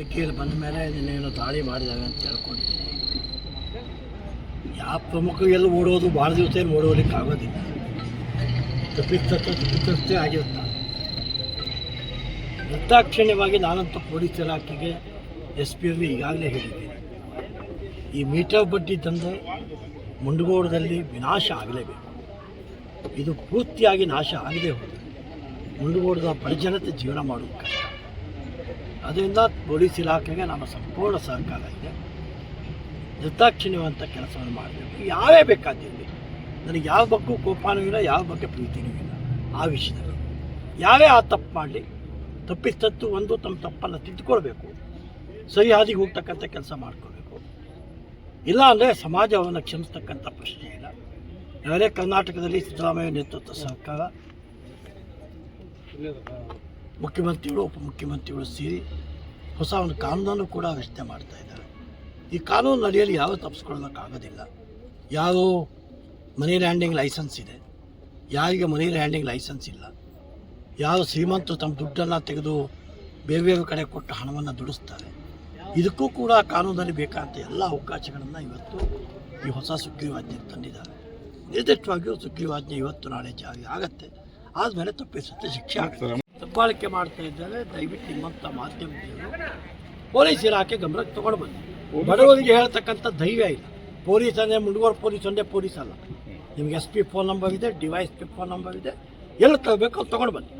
ಇಲ್ಲಿ ಬಂದ ಮೇಲೆ ನಿನ್ನೇನು ದಾಳಿ ಮಾಡಿದ್ದಾವೆ ಅಂತ ಹೇಳ್ಕೊಂಡಿದ್ದೀನಿ. ಯಾವ ಪ್ರಮುಖ ಎಲ್ಲ ಓಡೋದು ಭಾಳ ದಿವಸ ಏನು ಓಡೋಲಿಕ್ಕೆ ಆಗೋದಿಲ್ಲ. ತಪ್ಪಿತಸ್ಥ ತಪ್ಪಿತಸ್ಥೇ ಆಗಿರುತ್ತೆ. ನಿರ್ದಾಕ್ಷಿಣ್ಯವಾಗಿ ನಾನಂತೂ ಪೊಲೀಸ್ ಇಲಾಖೆಗೆ ಎಸ್ ಪಿ ಅವ್ರಿಗೆ ಈಗಾಗಲೇ ಹೇಳಿದ್ದೀನಿ. ಈ ಮೀಟರ್ ಬಡ್ಡಿ ತಂದೆ ಮುಂಡಗೋಡದಲ್ಲಿ ವಿನಾಶ ಆಗಲೇಬೇಕು. ಇದು ಪೂರ್ತಿಯಾಗಿ ನಾಶ ಆಗದೆ ಹೋದರೆ ಮುಂಡಗೋಡದ ಬಡಜನತೆ ಜೀವನ ಮಾಡೋದು ಕಷ್ಟ. ಅದರಿಂದ ಪೊಲೀಸ್ ಇಲಾಖೆಗೆ ನಮ್ಮ ಸಂಪೂರ್ಣ ಸಹಕಾರ ಇದೆ. ನಿರ್ದಾಕ್ಷಿಣ್ಯವಂತ ಕೆಲಸವನ್ನು ಮಾಡಬೇಕು. ಯಾವೇ ಬೇಕಾದಿರಲಿ ನನಗೆ ಯಾವ ಬಗ್ಗೂ ಕೋಪನೂ ಇಲ್ಲ, ಯಾವ ಬಗ್ಗೆ ಪ್ರೀತಿನೂ ಇಲ್ಲ ಆ ವಿಷಯದಲ್ಲಿ. ಯಾರೇ ಆ ತಪ್ಪು ಮಾಡಲಿ ತಪ್ಪಿಸ್ತತ್ತು ಒಂದು ತಮ್ಮ ತಪ್ಪನ್ನು ತಿದ್ದುಕೊಳ್ಬೇಕು. ಸರಿ ಹಾದಿಗೆ ಹೋಗ್ತಕ್ಕಂಥ ಕೆಲಸ ಮಾಡ್ಕೋಬೇಕು ಇಲ್ಲ ಅಂದರೆ ಸಮಾಜವನ್ನು ಕ್ಷಮಿಸ್ತಕ್ಕಂಥ ಪ್ರಶ್ನೆ ಇಲ್ಲ. ಯಾವುದೇ ಕರ್ನಾಟಕದಲ್ಲಿ ಸಿದ್ದರಾಮಯ್ಯ ನೇತೃತ್ವ ಸರ್ಕಾರ ಮುಖ್ಯಮಂತ್ರಿಗಳು ಉಪಮುಖ್ಯಮಂತ್ರಿಗಳು ಸೇರಿ ಹೊಸ ಒಂದು ಕಾನೂನನ್ನು ಕೂಡ ರಚನೆ ಮಾಡ್ತಾ ಇದ್ದಾರೆ. ಈ ಕಾನೂನು ನಡೆಯಲು ಯಾವ ತಪ್ಪಿಸ್ಕೊಳ್ಳೋಕ್ಕಾಗೋದಿಲ್ಲ ಯಾರು ಮನಿ ಲ್ಯಾಂಡಿಂಗ್ ಲೈಸೆನ್ಸ್ ಇದೆ. ಯಾರಿಗೆ ಮನಿ ಲ್ಯಾಂಡಿಂಗ್ ಲೈಸೆನ್ಸ್ ಇಲ್ಲ. ಯಾರು ಶ್ರೀಮಂತರು ತಮ್ಮ ದುಡ್ಡನ್ನು ತೆಗೆದು ಬೇರೆ ಬೇರೆ ಕಡೆ ಕೊಟ್ಟು ಹಣವನ್ನು ದುಡಿಸ್ತಾರೆ. ಇದಕ್ಕೂ ಕೂಡ ಕಾನೂನಲ್ಲಿ ಬೇಕಾದಂಥ ಎಲ್ಲ ಅವಕಾಶಗಳನ್ನು ಇವತ್ತು ಈ ಹೊಸ ಸುಗ್ರೀವಾಜ್ಞೆ ತಂದಿದ್ದಾರೆ. ನಿರ್ದಿಷ್ಟವಾಗಿಯೂ ಸುಗ್ರೀವಾಜ್ಞೆ ಇವತ್ತು ನಾಳೆ ಜಾರಿ ಆಗತ್ತೆ. ಆದಮೇಲೆ ತಪ್ಪಿಸುತ್ತೆ, ಶಿಕ್ಷೆ ಆಗುತ್ತೆ. ದಬ್ಬಾಳಿಕೆ ಮಾಡ್ತಾ ಇದ್ದಾರೆ, ದಯವಿಟ್ಟು ನಿಮ್ಮಂಥ ಮಾಧ್ಯಮದವರು ಪೊಲೀಸ್ ಇಲಾಖೆ ಗಮನಕ್ಕೆ ತಗೊಂಡು ಬನ್ನಿ ಬಡವರಿಗೆ ಹೇಳ್ತಕ್ಕಂಥ ಧೈರ್ಯ ಇಲ್ಲ. ಪೊಲೀಸ್ ಅಂದರೆ ಮುಂಡುಗೋರು ಪೊಲೀಸ್ ಒಂದೇ ಪೊಲೀಸ್ ಅಲ್ಲ. ನಿಮ್ಗೆ ಎಸ್ ಪಿ ಫೋನ್ ನಂಬರ್ ಇದೆ D Y S P phone number ಇದೆ, ಎಲ್ಲಿ ತಗೋಬೇಕು ಅಲ್ಲಿ ತೊಗೊಂಡು ಬನ್ನಿ